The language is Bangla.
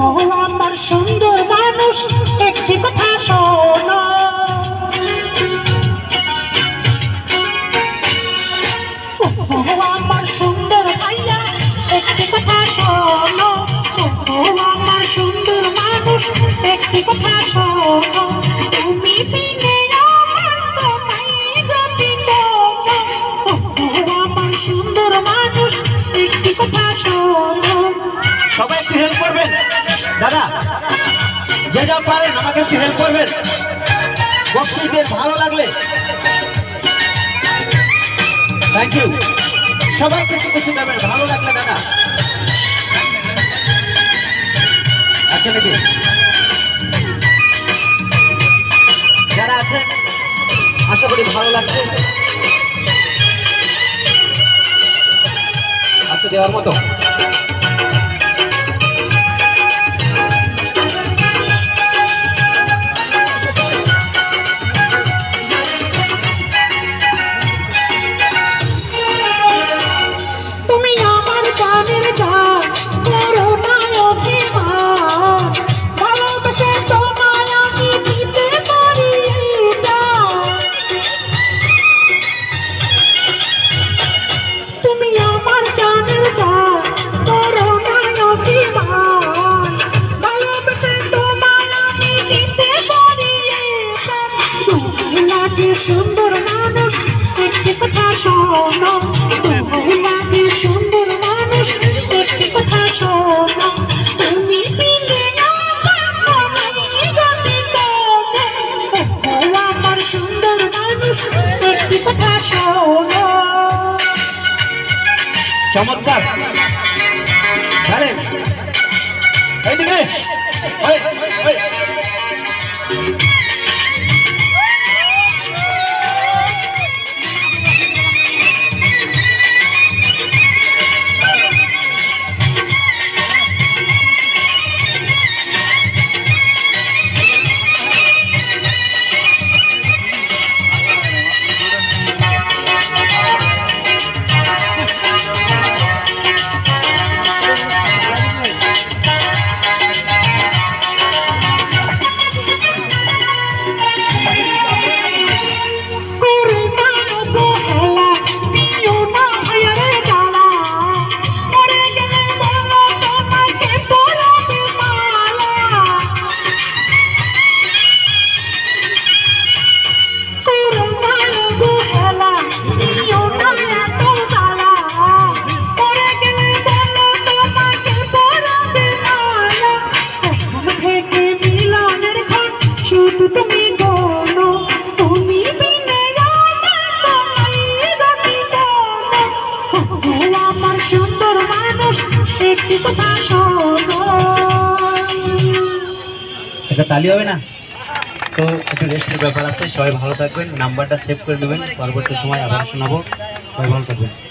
ও আমার সুন্দর মানুষ, একটি কথা শোনো। ও আমার সুন্দর ভাইয়া, একটি কথা শোনো। ও আমার সুন্দর মানুষ, একটি কথা শোনো। তুমি সবাই একটু হেল্প করবেন? দাদা, যে যা পারেন, আমাকে একটু হেল্প করবেন। বক্সিদের ভালো লাগলে। থ্যাংক ইউ সবাই কিছু কিছু দেবেন, ভালো লাগলে দাদা। আচ্ছা নাকি যারা আছেন, আশা করি ভালো লাগছে। আচ্ছা দেওয়ার মতো। লাগে সুন্দর মানুষ একটি কথা শোনো। তুমি লাগে সুন্দর মানুষ একটি কথা শোনো। তুমি আমার সুন্দর মানুষ একটি কথা শোনো। চমৎকার। জানেন এইদিকে ওই, একটা তালি হবে না? তো একটু রেস্টের ব্যাপার আছে, সবাই ভালো থাকবেন, নাম্বারটা সেভ করে দেবেন, পরবর্তী সময় আবার শোনাবো, সবাই ভালো থাকবেন।